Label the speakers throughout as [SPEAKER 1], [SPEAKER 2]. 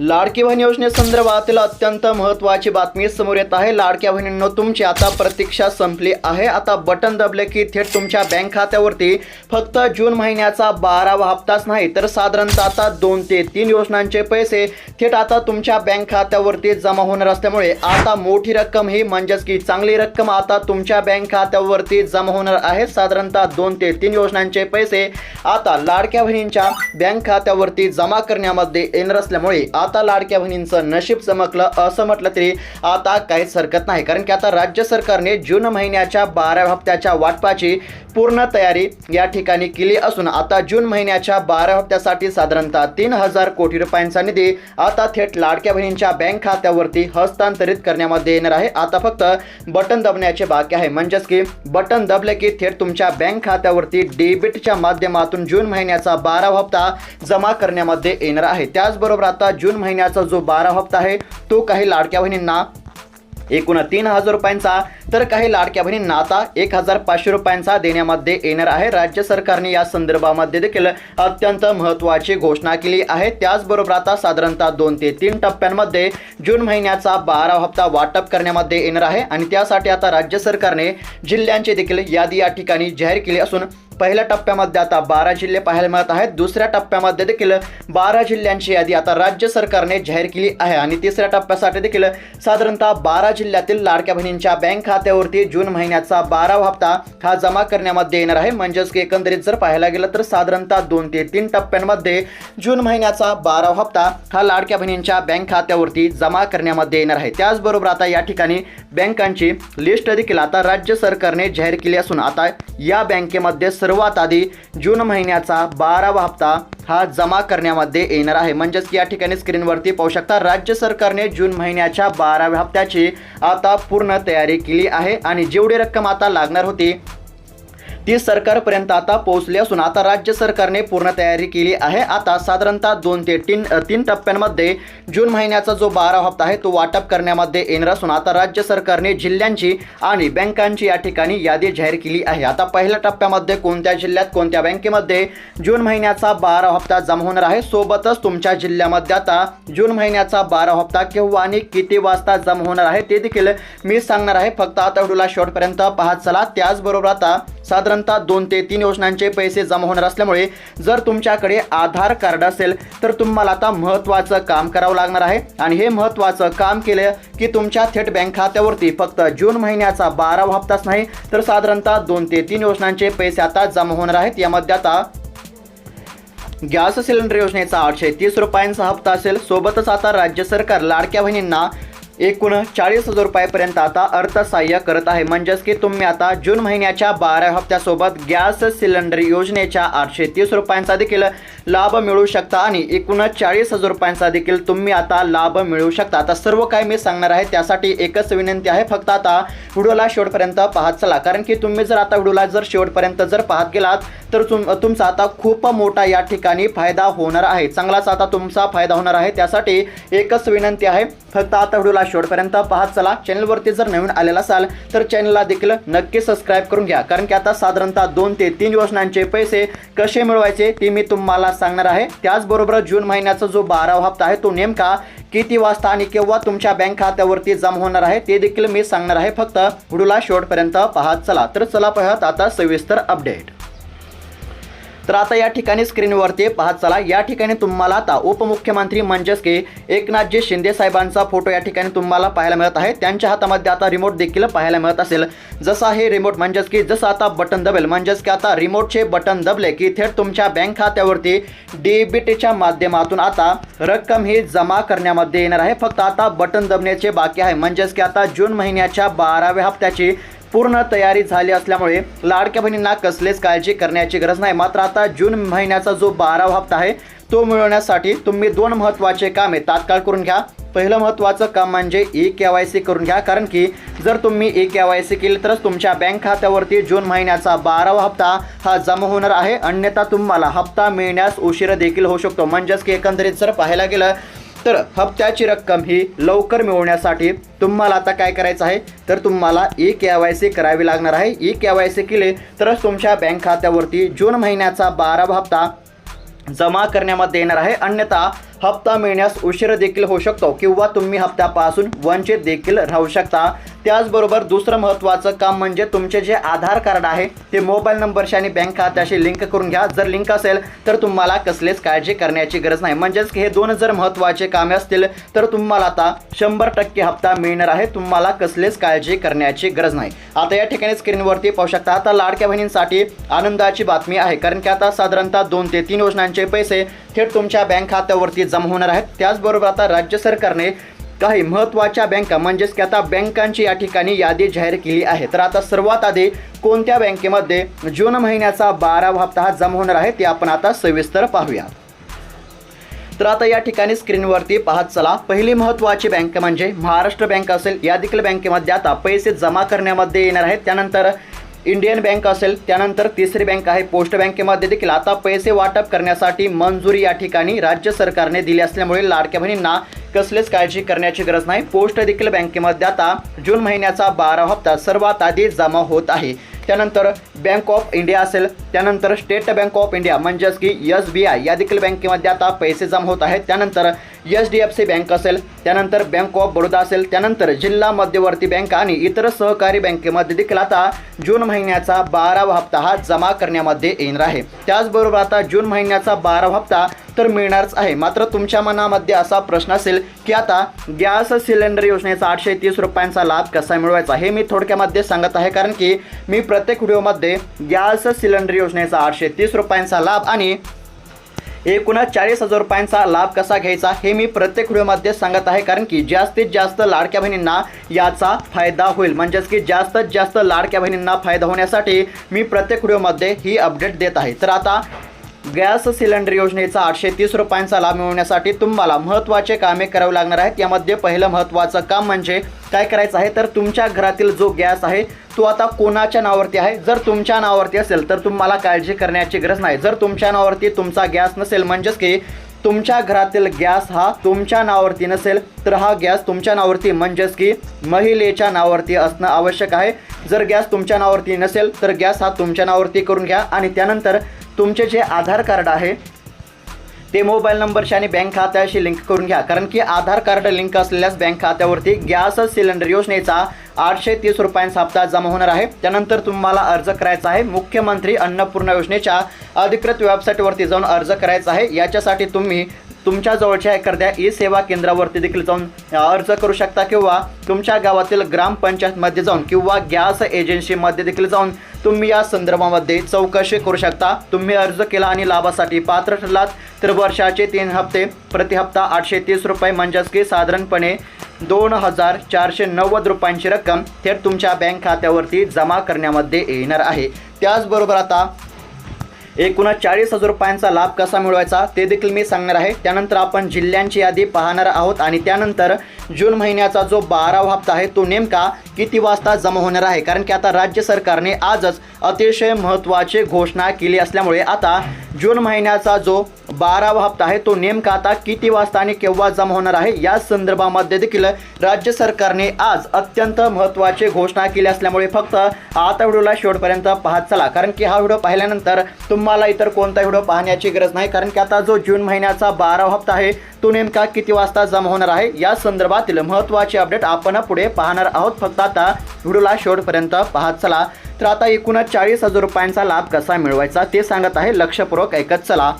[SPEAKER 1] लाडकी बहीण योजनेसंदर्भातील अत्यंत महत्त्वाची बातमी समोर येत आहे. लाडक्या बहिणींनो तुमची आता प्रतीक्षा संपली आहे. आता बटन दबले की थेट तुमच्या बँक खात्यावरती फक्त जून महिन्याचा बारावा हप्ताच नाही तर साधारणतः आता दोन ते तीन योजनांचे पैसे थेट आता तुमच्या बँक खात्यावरती जमा होणार असल्यामुळे आता मोठी रक्कम ही म्हणजेच की चांगली रक्कम आता तुमच्या बँक खात्यावरती जमा होणार आहे. साधारणतः दोन ते तीन योजनांचे पैसे आता लाडक्या बहिणींच्या बँक खात्यावरती जमा करण्यामध्ये येणार असल्यामुळे आता लाडक्या बहिणींचं नशीब चमकलं असं म्हटलं तरी आता काहीच हरकत नाही. कारण की आता राज्य सरकारने जून महिन्याच्या बाराव्या हप्त्याच्या वाटपाची पूर्ण तयारी या ठिकाणी केली असून आता जून महिन्याच्या बारा हप्त्यासाठी साधारणतः तीन हजार कोटी रुपयांचा निधी आता थेट लाडक्या बहिणींच्या बँक खात्यावरती हस्तांतरित करण्यामध्ये येणार आहे. आता फक्त बटन दबण्याचे बाकी आहे. म्हणजेच की बटन दबले की थेट तुमच्या बँक खात्यावरती डेबिटच्या माध्यमातून जून महिन्याचा बारा हप्ता जमा करण्यामध्ये येणार आहे. त्याचबरोबर आता जून महिन्याचा जो बारा हप्ता आहे तो काही लाडक्या बहिणींना एकूण तीन हजार रुपयांचा तर काही लाडक्या बहिणींना आता एक हजार पाचशे रुपयांचा देण्यामध्ये येणार आहे. राज्य सरकारने या संदर्भामध्ये देखील अत्यंत महत्त्वाची घोषणा केली आहे. त्याचबरोबर आता साधारणतः दोन ते तीन टप्प्यांमध्ये जून महिन्याचा बारा हप्ता वाटप करण्यामध्ये येणार आहे. आणि त्यासाठी आता राज्य सरकारने जिल्ह्यांची देखील यादी या ठिकाणी जाहीर केली असून पहिल्या टप्प्यामध्ये आता बारा जिल्हे पाहायला मिळत आहेत. दुसऱ्या टप्प्यामध्ये देखील बारा जिल्ह्यांची यादी आता राज्य सरकारने जाहीर केली आहे आणि तिसऱ्या टप्प्यासाठी देखील साधारणतः बारा जिल्ह्यातील लाडक्या बहिणींच्या बँक खात्यावरती जून महिन्याचा बारावा हप्ता हा जमा करण्यामध्ये येणार आहे. म्हणजेच की एकंदरीत जर पाहायला गेलं तर साधारणतः दोन ते तीन टप्प्यांमध्ये जून महिन्याचा बारावा हप्ता हा लाडक्या बहिणींच्या बँक खात्यावरती जमा करण्यामध्ये येणार आहे. त्याचबरोबर आता या ठिकाणी बँकांची लिस्ट देखील आता राज्य सरकारने जाहीर केली असून आता या बँकेमध्ये सर्वात आधी जून महिन्याचा बारावा हप्ता हा जमा करण्यामध्ये येणार आहे. म्हणजेच की या ठिकाणी स्क्रीनवरती पाहू शकता राज्य सरकारने जून महिन्याच्या बाराव्या हप्त्याची आता पूर्ण तयारी केली आहे आणि जेवढी रक्कम आता लागणार होती ती सरकारपर्यंत आता पोहोचली असून आता राज्य सरकारने पूर्ण तयारी केली आहे. आता साधारणतः दोन ते तीन तीन टप्प्यांमध्ये जून महिन्याचा जो बारा हप्ता आहे तो वाटप करण्यामध्ये येणार असून आता राज्य सरकारने जिल्ह्यांची आणि बँकांची या ठिकाणी यादी जाहीर केली आहे. आता पहिल्या टप्प्यामध्ये कोणत्या जिल्ह्यात कोणत्या बँकेमध्ये जून महिन्याचा बारा हप्ता जमा होणार आहे? सोबतच तुमच्या जिल्ह्यामध्ये आता जून महिन्याचा बारा हप्ता केव्हा आणि किती वाजता जमा होणार आहे ते देखील मी सांगणार आहे. फक्त आता व्हिडिओला शेवटपर्यंत पाहत चला. त्याचबरोबर आता साधारणतः दोन ते तीन योजनांचे पैसे जमा होणार असल्यामुळे जर तुमच्याकडे आधार कार्ड असेल तर तुम्हाला आता महत्त्वाचं काम करावं लागणार आहे. आणि हे महत्त्वाचं काम केलं की तुमच्या थेट बँक खात्यावरती फक्त जून महिन्याचा बारावा हप्ताच नाही तर साधारणतः दोन ते तीन योजनांचे पैसे आता जमा होणार आहेत. यामध्ये आता गॅस सिलेंडर योजनेचा आठशे तीस रुपयांचा हप्ता असेल. सोबतच आता राज्य सरकार लाडक्या बहिणींना एकूण चाळीस हजार रुपयापर्यंत आता अर्थसहाय्य करत आहे. म्हणजेच की तुम्ही आता जून महिन्याच्या बारा हप्त्यासोबत गॅस सिलेंडर योजनेच्या आठशे तीस रुपयांचा देखील लाभ मिळू शकता आणि एकूण चाळीस हजार रुपयांचा देखील तुम्ही आता लाभ मिळू शकता. आता सर्व काय मी सांगणार आहे त्यासाठी एकच विनंती आहे फक्त आता व्हिडिओला शेवटपर्यंत पाहत चला. कारण की तुम्ही जर आता व्हिडिओला जर शेवटपर्यंत जर पाहत गेलात तर तुम तुमचा आता खूप मोठा या ठिकाणी फायदा होणार आहे. चांगलाच आता तुमचा फायदा होणार आहे. त्यासाठी एकच विनंती आहे फक्त आता व्हिडिओला शेवटपर्यंत पाहत चला. चॅनलवरती जर नवीन आलेला असाल तर चॅनलला देखील नक्की सबस्क्राईब करून घ्या. कारण की आता साधारणतः दोन ते तीन योजनांचे पैसे कसे मिळवायचे ते मी तुम्हाला सांगणार आहे. त्याचबरोबर जून महिन्याचा जो बारावा हप्ता आहे तो नेमका किती वाजता आणि केव्हा तुमच्या बँक खात्यावरती जमा होणार आहे ते देखील मी सांगणार आहे. फक्त व्हिडिओला शेवटपर्यंत पाहत चला. तर चला पाहत आता सविस्तर अपडेट तर आता या ठिकाणी स्क्रीनवरती पाहत चला. या ठिकाणी तुम्हाला आता उपमुख्यमंत्री म्हणजेच की एकनाथजी शिंदे साहेबांचा फोटो या ठिकाणी तुम्हाला पाहायला मिळत आहे. त्यांच्या हातामध्ये आता रिमोट देखील पाहायला मिळत असेल. जसं हे रिमोट म्हणजेच की जसं आता बटन दबेल म्हणजेच की आता रिमोटचे बटन दबले की थेट तुमच्या बँक खात्यावरती डेबिटच्या माध्यमातून आता रक्कम ही जमा करण्यामध्ये येणार आहे. फक्त आता बटन दबण्याचे बाकी आहे. म्हणजेच की आता जून महिन्याच्या बाराव्या हप्त्याची पूर्ण तयारी झाली असल्यामुळे लाडक्या बहिणींना कसलेच काळजी करण्याची गरज नाही. मात्र आता जून महिन्याचा जो बारावा हप्ता आहे तो मिळवण्यासाठी तुम्ही दोन महत्त्वाचे कामे तात्काळ करून घ्या. पहिलं महत्त्वाचं काम म्हणजे ई के वाय सी करून घ्या कारण की जर तुम्ही ई के वाय सी केली तरच तुमच्या बँक खात्यावरती जून महिन्याचा बारावा हप्ता हा जमा होणार आहे. अन्यथा तुम्हाला हप्ता मिळण्यास उशीर देखील होऊ शकतो. म्हणजेच की एकंदरीत जर पाहायला गेलं तर हप्त्याची रक्कम ही लवकर मिळवण्यासाठी तुम्हाला आता काय करायचं आहे? तर तुम्हाला ई के वाय सी करावी लागणार आहे. ई के वाय सी केले तरच तुमच्या बँक खात्यावरती जून महिन्याचा बारावा हप्ता जमा करण्यामध्ये येणार आहे. अन्यथा हप्ता मिळण्यास उशीर देखील होऊ शकतो किंवा तुम्ही हप्त्यापासून वंचित देखील राहू शकता. त्याचबरोबर दुसरं महत्त्वाचं काम म्हणजे तुमचे जे आधार कार्ड आहे ते मोबाईल नंबरशी आणि बँक खात्याशी लिंक करून घ्या. जर लिंक असेल तर तुम्हाला कसलीच काळजी करण्याची गरज नाही. म्हणजेच हे दोन जर महत्त्वाचे कामे असतील तर तुम्हाला आता शंभर टक्के हप्ता मिळणार आहे. तुम्हाला कसलीच काळजी करण्याची गरज नाही. आता या ठिकाणी स्क्रीनवरती पाहू शकता आता लाडक्या बहिणींसाठी आनंदाची बातमी आहे. कारण की आता साधारणतः दोन ते तीन योजनांचे पैसे थेट तुमच्या बँक खात्यावरती जमा होणार आहेत. त्याचबरोबर आता राज्य सरकारने काही महत्त्वाच्या बँका म्हणजेच की आता बँकांची या ठिकाणी यादी जाहीर केली आहे. तर आता सर्वात आधी कोणत्या बँकेमध्ये जून महिन्याचा बारावा हप्ता हा जमा होणार आहे ते आपण आता सविस्तर पाहूया. तर आता या ठिकाणी स्क्रीनवरती पाहत चला. पहिली महत्त्वाची बँक म्हणजे महाराष्ट्र बँक असेल. या देखील बँकेमध्ये आता पैसे जमा करण्यामध्ये येणार आहेत. त्यानंतर इंडियन बँक असेल. त्यानंतर तिसरी बँक आहे. पोस्ट बँकेमध्ये देखील आता पैसे वाटप करण्यासाठी मंजुरी या ठिकाणी राज्य सरकारने दिली असल्यामुळे लाडक्या बहिणींना कसलेच काळजी करण्याची गरज नाही. पोस्ट देखील बँकेमध्ये आता जून महिन्याचा बारा हप्ता सर्वात आधी जमा होत आहे. त्यानंतर बँक ऑफ इंडिया असेल त्यानंतर स्टेट बँक ऑफ इंडिया म्हणजेच की एस बी आय या देखील बँकेमध्ये आता पैसे जमा होत आहेत. त्यानंतर H D F C bank असेल त्यानंतर बँक ऑफ बडोदा असेल त्यानंतर जिल्हा मध्यवर्ती बँक आणि इतर सहकारी बँकेमध्ये देखील आता जून महिन्याचा बारावा हप्ता हा जमा करण्यामध्ये येणार आहे. त्याचबरोबर आता जून महिन्याचा बारावा हप्ता तर मिळणारच आहे. मात्र तुमच्या मनामध्ये असा प्रश्न असेल की आता गॅस सिलेंडर योजनेचा आठशे तीस रुपयांचा लाभ कसा मिळवायचा? हे मी थोडक्यामध्ये सांगत आहे. कारण की मी प्रत्येक व्हिडिओमध्ये गॅस सिलेंडर योजनेचा आठशे तीस रुपयांचा लाभ आणि एकूणच चाळीस हजार रुपयांचा लाभ कसा घ्यायचा हे मी प्रत्येक व्हिडिओमध्ये सांगत आहे. कारण की जास्तीत जास्त लाडक्या बहिणींना याचा फायदा होईल. म्हणजेच की जास्तीत जास्त लाडक्या बहिणींना फायदा होण्यासाठी मी प्रत्येक व्हिडिओमध्ये ही अपडेट देत आहे. तर आता गॅस सिलेंडर योजनेचा आठशे तीस रुपयांचा लाभ मिळवण्यासाठी तुम्हाला महत्त्वाचे कामे करावे लागणार आहेत. यामध्ये पहिलं महत्त्वाचं काम म्हणजे काय करायचं आहे? तर तुमच्या घरातील जो गॅस आहे तो आता कोणाच्या नावावरती आहे? जर तुमच्या नावावरती असेल तर तुम्हाला काळजी करण्याची गरज नाही. जर तुमच्या नावावरती तुमचा गॅस नसेल म्हणजेच की तुमच्या घरातील गॅस हा तुमच्या नावावरती नसेल तर हा गॅस तुमच्या नावावरती म्हणजेच की महिलेच्या नावावरती असणं आवश्यक आहे. जर गॅस तुमच्या नावावरती नसेल तर गॅस हा तुमच्या नावावरती करून घ्या आणि त्यानंतर तुमचे जे आधार कार्ड आहे ते मोबाईल नंबरशी आणि बँक खात्याशी लिंक करून घ्या. कारण की आधार कार्ड लिंक असलेल्याच बँक खात्यावरती गॅस सिलेंडर योजनेचा आठशे तीस रुपयांचा हप्ता जमा होणार आहे. त्यानंतर तुम्हाला अर्ज करायचा आहे. मुख्यमंत्री अन्नपूर्णा योजनेच्या अधिकृत वेबसाईटवरती जाऊन अर्ज करायचा आहे. याच्यासाठी तुम्ही तुमच्या जवळच्या एखाद्या ई सेवा केंद्रावरती देखील जाऊन अर्ज करू शकता किंवा तुमच्या गावातील ग्रामपंचायतमध्ये जाऊन किंवा गॅस एजन्सीमध्ये देखील जाऊन तुम्ही या संदर्भामध्ये चौकशी करू शकता. तुम्ही अर्ज केला आणि लाभासाठी पात्र ठरलात तर वर्षाचे तीन हप्ते प्रति हप्ता आठशे तीस रुपये म्हणजेच की साधारणपणे दोन हजार चारशे नव्वद रुपयांची रक्कम थेट तुमच्या बँक खात्यावरती जमा करण्यामध्ये येणार आहे. त्याचबरोबर आता एकूणच चाळीस हजार रुपयांचा लाभ कसा मिळवायचा ते देखील मी सांगणार आहे. त्यानंतर आपण जिल्ह्यांची यादी पाहणार आहोत आणि त्यानंतर जून महिन्याचा जो बारावा हप्ता आहे तो नेमका किती वाजता जमा होणार आहे? कारण की आता राज्य सरकारने आजच अतिशय महत्त्वाची घोषणा केली असल्यामुळे आता जून महिन्याचा जो बारावा हप्ता आहे तो नेमका आता किती वाजता आणि केव्हा जमा होणार आहे? या संदर्भामध्ये देखील राज्य सरकारने आज अत्यंत महत्त्वाची घोषणा केली असल्यामुळे फक्त आता व्हिडिओला शेवटपर्यंत पाहत चला. कारण की हा व्हिडिओ पाहिल्यानंतर तुम तुम्हाला इतर कोणता व्हिडिओ पाहण्याची गरज नाही कारण की आता जो जून महिन्याचा बारावा हप्ता आहे तो नेमका किती वाजता जमा होणार आहे? या संदर्भातील महत्त्वाचे अपडेट आपण पुढे पाहणार आहोत. फक्त आता व्हिडिओला शेवटपर्यंत पाहत चला. तर आता एकूणच चाळीस हजार रुपयांचा लाभ कसा मिळवायचा ते सांगत आहे लक्षपूर्वक ऐकत चला.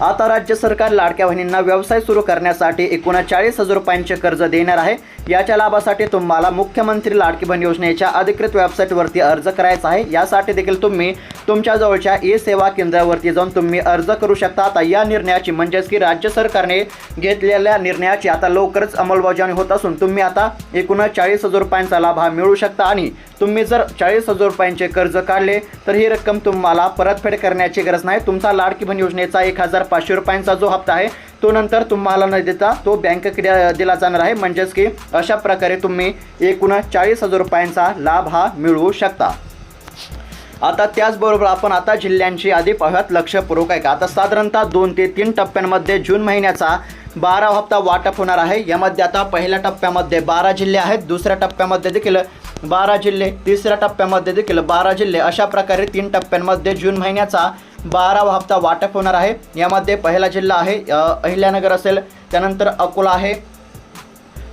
[SPEAKER 1] आता राज्य सरकार लाडक्या बहिणींना व्यवसाय सुरू करण्यासाठी एकूण चाळीस हजार रुपयांचे कर्ज देणार आहे. याच्या लाभासाठी तुम्हाला मुख्यमंत्री लाडकी बहीण योजनेच्या अधिकृत वेबसाईटवरती अर्ज करायचा आहे. यासाठी देखील तुम्ही तुमच्या जवळच्या ई सेवा केंद्रावरती जाऊन तुम्ही अर्ज करू शकता. आता या निर्णयाची म्हणजेच की राज्य सरकारने घेतलेल्या निर्णयाची आता लवकरच अंमलबजावणी होत असून तुम्ही आता एकूण चाळीस हजार रुपयांचा लाभ हा मिळू शकता. आणि तुम्ही जर चाळीस हजार रुपयांचे कर्ज काढले तर ही रक्कम तुम्हाला परतफेड करण्याची गरज नाही. तुमचा लाडकी बहीण योजनेचा एक हजार पाचशे रुपयांचा जो हप्ता आहे तो नंतर तुम्हाला न देता तो बँकेकडे दिला जाणार आहे. म्हणजेच की अशा प्रकारे तुम्ही एकूण चाळीस हजार रुपयांचा लाभ हा मिळवू शकता. आता त्याचबरोबर आपण आता जिल्ह्यांची यादी पाहूयात. लक्षपूर्वक आहे का आता साधारणतः दोन ते तीन टप्प्यांमध्ये जून महिन्याचा बारा हप्ता वाटप होणार आहे. यामध्ये आता पहिल्या टप्प्यामध्ये बारा जिल्हे आहेत. दुसऱ्या टप्प्यामध्ये देखील बारा जिल्हे तिसऱ्या टप्प्यामध्ये देखील बारा जिल्हे. अशा प्रकारे तीन टप्प्यांमध्ये जून महिन्याचा बारावा हप्ता वाटप होणार आहे. यामध्ये पहिला जिल्हा आहे अहिल्यानगर असेल त्यानंतर अकोला आहे.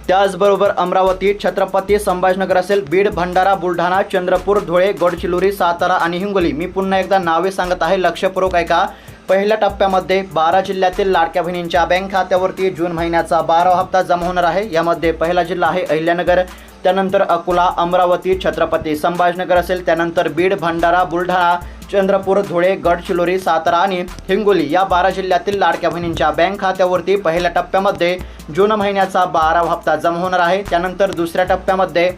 [SPEAKER 1] त्याचबरोबर अमरावती छत्रपती संभाजीनगर असेल बीड भंडारा बुलढाणा चंद्रपूर धुळे गडचिरोली सातारा आणि हिंगोली. मी पुन्हा एकदा नावे सांगत आहे लक्षपूर्वक ऐका. पहिल्या टप्प्यामध्ये बारा जिल्ह्यातील लाडक्या बहिणींच्या बँक खात्यावरती जून महिन्याचा बारावा हप्ता जमा होणार आहे. यामध्ये पहिला जिल्हा आहे अहिल्यानगर त्यानंतर अकोला अमरावती छत्रपती संभाजीनगर असेल त्यानंतर बीड भंडारा बुलढाणा चंद्रपूर धुळे गडचिरोली सातारा आणि हिंगोली या बारा जिल्ह्यातील लाडक्या बहिणींच्या बँक खात्यावरती पहिल्या टप्प्यामध्ये जून महिन्याचा बारावा हप्ता जमा होणार आहे. त्यानंतर दुसऱ्या टप्प्यामध्ये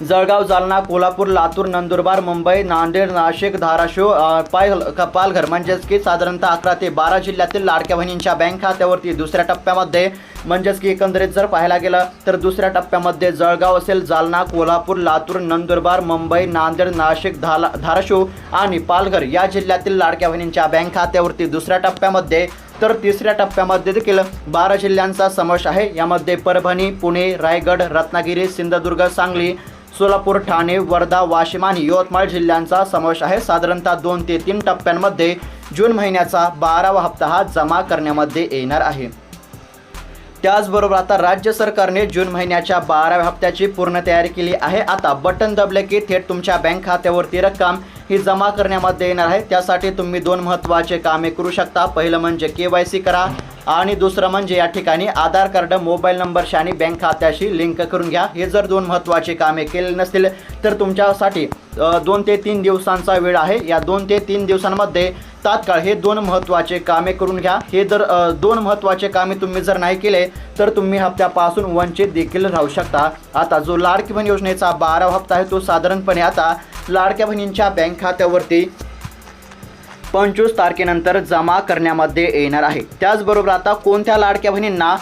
[SPEAKER 1] जळगाव जालना कोल्हापूर लातूर नंदुरबार मुंबई नांदेड नाशिक धाराशिव पाय पायल क- पालघर म्हणजेच की साधारणतः अकरा ते बारा जिल्ह्यातील लाडक्या बहिणींच्या बँक खात्यावरती दुसऱ्या टप्प्यामध्ये म्हणजेच की एकंदरीत जर पाहायला गेलं तर दुसऱ्या टप्प्यामध्ये जळगाव असेल जालना कोल्हापूर लातूर नंदुरबार मुंबई नांदेड नाशिक धाला धाराशिव आणि पालघर या जिल्ह्यातील लाडक्या बहिणींच्या बँक खात्यावरती दुसऱ्या टप्प्यामध्ये तर तिसऱ्या टप्प्यामध्ये देखील बारा जिल्ह्यांचा समावेश आहे. यामध्ये परभणी पुणे रायगड रत्नागिरी सिंधुदुर्ग सांगली सोलापूर ठाणे वर्धा वाशिम आणि यवतमाळ जिल्ह्यांचा समावेश आहे. साधारणतः दोन ते तीन टप्प्यांमध्ये जून महिन्याचा बारावा हप्ता हा जमा करण्यामध्ये येणार आहे. त्याचबरोबर आता राज्य सरकारने जून महिन्याच्या बाराव्या हप्त्याची पूर्ण तयारी केली आहे. आता बटन दबले की थेट तुमच्या बँक खात्यावरती रक्कम ही जमा करण्यामध्ये येणार आहे. त्यासाठी तुम्ही दोन महत्त्वाचे कामे करू शकता. पहिलं म्हणजे के वाय सी करा आणि दुसरं म्हणजे या ठिकाणी आधार कार्ड मोबाईल नंबरशी आणि बँक खात्याशी लिंक करून घ्या. हे जर दोन महत्त्वाचे कामे केले नसतील तर तुमच्यासाठी दोन ते तीन दिवसांचा वेळ आहे. या दोन ते तीन दिवसांमध्ये तात्काळ हे दोन महत्त्वाचे कामे करून घ्या. हे जर दोन महत्त्वाचे कामे तुम्ही जर नाही केले तर तुम्ही हप्त्यापासून वंचित देखील राहू शकता. आता जो लाडकी बहीण योजनेचा बारावा हप्ता आहे तो साधारणपणे आता लाडक्या बहिणींच्या बँक खात्यावरती पंचवीस तारखेनंतर जमा करण्यामध्ये येणार आहे. त्याचबरोबर आता कोणत्या लाडक्या बहिणींना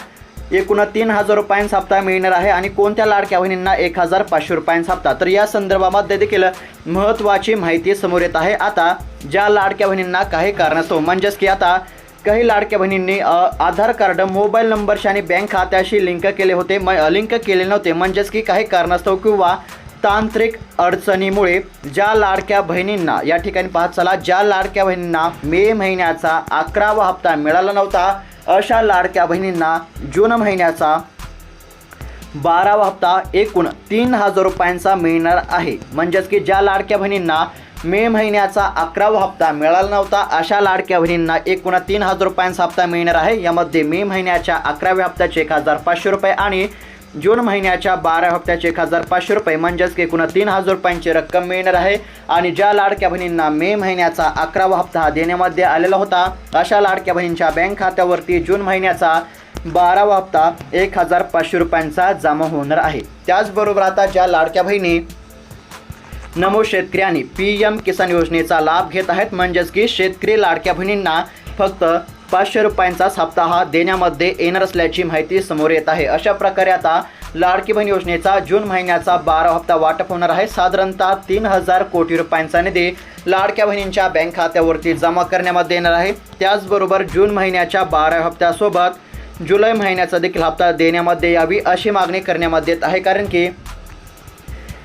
[SPEAKER 1] एकूण तीन हजार रुपयांचा हप्ता मिळणार आहे आणि कोणत्या लाडक्या बहिणींना एक हजार पाचशे रुपयांचा हप्ता? तर या संदर्भामध्ये देखील महत्त्वाची माहिती समोर येत आहे. आता ज्या लाडक्या बहिणींना काही कारणास्तव म्हणजेच की आता काही लाडक्या बहिणींनी आधार कार्ड मोबाईल नंबरशी आणि बँक खात्याशी लिंक केले होते म लिंक केले नव्हते म्हणजेच की काही कारणास्तव किंवा तांत्रिक अडचणीमुळे ज्या लाडक्या बहिणींना या ठिकाणी पाहत चला ज्या लाडक्या बहिणींना मे महिन्याचा अकरावा हप्ता मिळाला नव्हता अशा लाडक्या बहिणींना जून महिन्याचा बारावा हप्ता एकूण तीन हजार रुपयांचा मिळणार आहे. म्हणजेच की ज्या लाडक्या बहिणींना मे महिन्याचा अकरावा हप्ता मिळाला नव्हता अशा लाडक्या बहिणींना एकूण तीन हजार रुपयांचा हप्ता मिळणार आहे. यामध्ये मे महिन्याच्या अकराव्या हप्त्याचे एक हजार पाचशे रुपये आणि जून महिन्याच्या बारा हप्त्याचे एक हजार पाचशे रुपये म्हणजेच की एकूण तीन हजार रुपयांची रक्कम मिळणार आहे. आणि ज्या लाडक्या बहिणींना मे महिन्याचा अकरावा हप्ता हा देण्यामध्ये आलेला होता अशा लाडक्या बहिणींच्या बँक खात्यावरती जून महिन्याचा बारावा हप्ता एक हजार पाचशे रुपयांचा जमा होणार आहे. त्याचबरोबर आता ज्या लाडक्या बहिणी नमो शेतकऱ्यांनी पी एम किसान योजनेचा लाभ घेत आहेत म्हणजेच की शेतकरी लाडक्या बहिणींना फक्त पाचशे रुपयांचाच हप्ता हा देण्यामध्ये येणार असल्याची माहिती समोर येत आहे. अशा प्रकारे आता लाडकी बहीण योजनेचा जून महिन्याचा बारा हप्ता वाटप होणार आहे. साधारणतः तीन हजार कोटी रुपयांचा निधी लाडक्या बहिणींच्या बँक खात्यावरती जमा करण्यामध्ये येणार आहे. त्याचबरोबर जून महिन्याच्या बारा हप्त्यासोबत जुलै महिन्याचा देखील हप्ता देण्यामध्ये यावी अशी मागणी करण्यामध्ये येत आहे. कारण की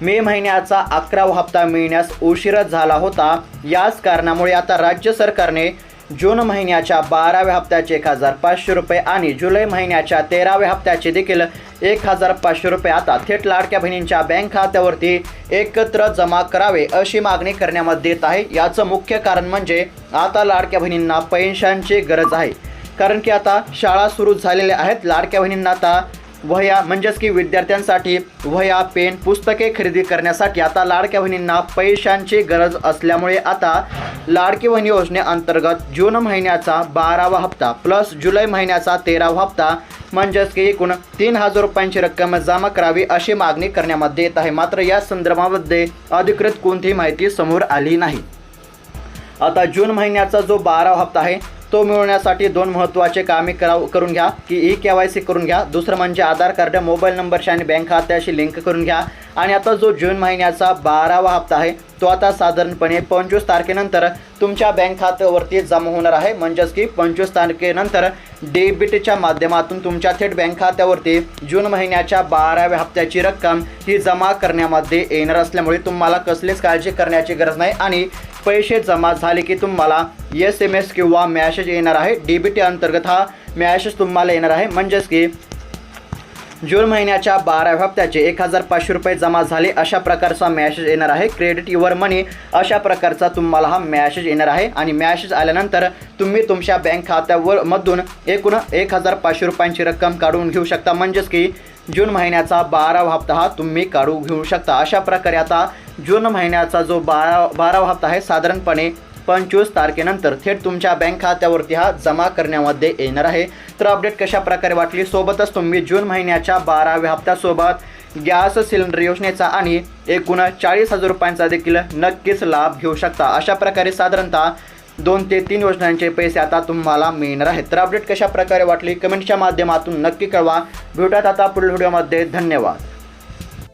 [SPEAKER 1] मे महिन्याचा अकरावा हप्ता मिळण्यास उशीर झाला होता. याच कारणामुळे आता राज्य सरकारने जून महिन्याच्या बाराव्या हप्त्याचे एक हजार पाचशे रुपये आणि जुलै महिन्याच्या तेराव्या हप्त्याचे देखील एक हजार पाचशे रुपये. आता थेट लाडक्या बहिणींच्या बँक खात्यावरती एकत्र जमा करावे अशी मागणी करण्यामध्ये येत आहे. याचं मुख्य कारण म्हणजे आता लाडक्या बहिणींना पैशांची गरज आहे. कारण की आता शाळा सुरू झालेल्या आहेत. लाडक्या बहिणींना आता वह्या म्हणजेच की विद्यार्थ्यांसाठी वह्या पेन पुस्तके खरेदी करण्यासाठी आता लाडक्या बहिणींना पैशांची गरज असल्यामुळे आता लाडकी बहिणी योजनेअंतर्गत जून महिन्याचा बारावा हप्ता प्लस जुलै महिन्याचा तेरावा हप्ता म्हणजेच की एकूण तीन हजार रुपयांची रक्कम जमा करावी अशी मागणी करण्यामध्ये येत आहे. मात्र या संदर्भामध्ये अधिकृत कोणतीही माहिती समोर आली नाही. आता जून महिन्याचा जो बारावा हप्ता आहे तो मिळवण्यासाठी दोन महत्त्वाचे कामे कराव करून घ्या. की ई के वाय सी करून घ्या. दुसरं म्हणजे आधार कार्ड मोबाईल नंबरशी आणि बँक खात्याशी लिंक करून घ्या. आणि आता जो जून महिन्याचा बारावा हप्ता आहे तो आता साधारणपणे पंचवीस तारखेनंतर तुमच्या बँक खात्यावरती जमा होणार आहे. म्हणजेच की पंचवीस तारखेनंतर डेबिटच्या माध्यमातून तुमच्या थेट बँक खात्यावरती जून महिन्याच्या बाराव्या हप्त्याची रक्कम ही जमा करण्यामध्ये येणार असल्यामुळे तुम्हाला कसलीच काळजी करण्याची गरज नाही. आणि पैसे जमा झाले की तुम्हाला एस एम एस किंवा मॅसेज येणार आहे. डी बी टी अंतर्गत हा मॅसेज तुम्हाला येणार आहे. म्हणजेच की जून महिन्याच्या बाराव्या हप्त्याचे एक हजार पाचशे रुपये जमा झाले. अशा प्रकारचा मॅसेज येणार आहे. क्रेडिट युअर मनी अशा प्रकारचा तुम्हाला हा मॅसेज येणार आहे. आणि मॅसेज आल्यानंतर तुम्ही तुमच्या बँक खात्यावर मधून एकूण एक हजार पाचशे रुपयांची रक्कम काढून घेऊ शकता. म्हणजेच की जून महिन्याचा बारावा हप्ता हा तुम्ही काढू घेऊ शकता. अशा प्रकारे आता जून महिन्याचा जो बारा बारावा हप्ता आहे साधारणपणे पंचवीस तारखेनंतर थेट तुमच्या बँक खात्यावरती हा जमा करण्यामध्ये येणार आहे. तर अपडेट कशा प्रकारे वाटली? सोबतच तुम्ही जून महिन्याच्या बाराव्या हप्त्यासोबत गॅस सिलेंडर योजनेचा आणि एकूण चाळीस हजार रुपयांचा देखील नक्कीच लाभ घेऊ शकता. अशा प्रकारे साधारणतः दोन ते तीन योजनांचे पैसे आता तुम्हाला मिळणार आहेत. तर अपडेट कशा प्रकारे वाटली कमेंटच्या माध्यमातून नक्की कळवा. भेटूयात आता पुढील व्हिडिओमध्ये धन्यवाद.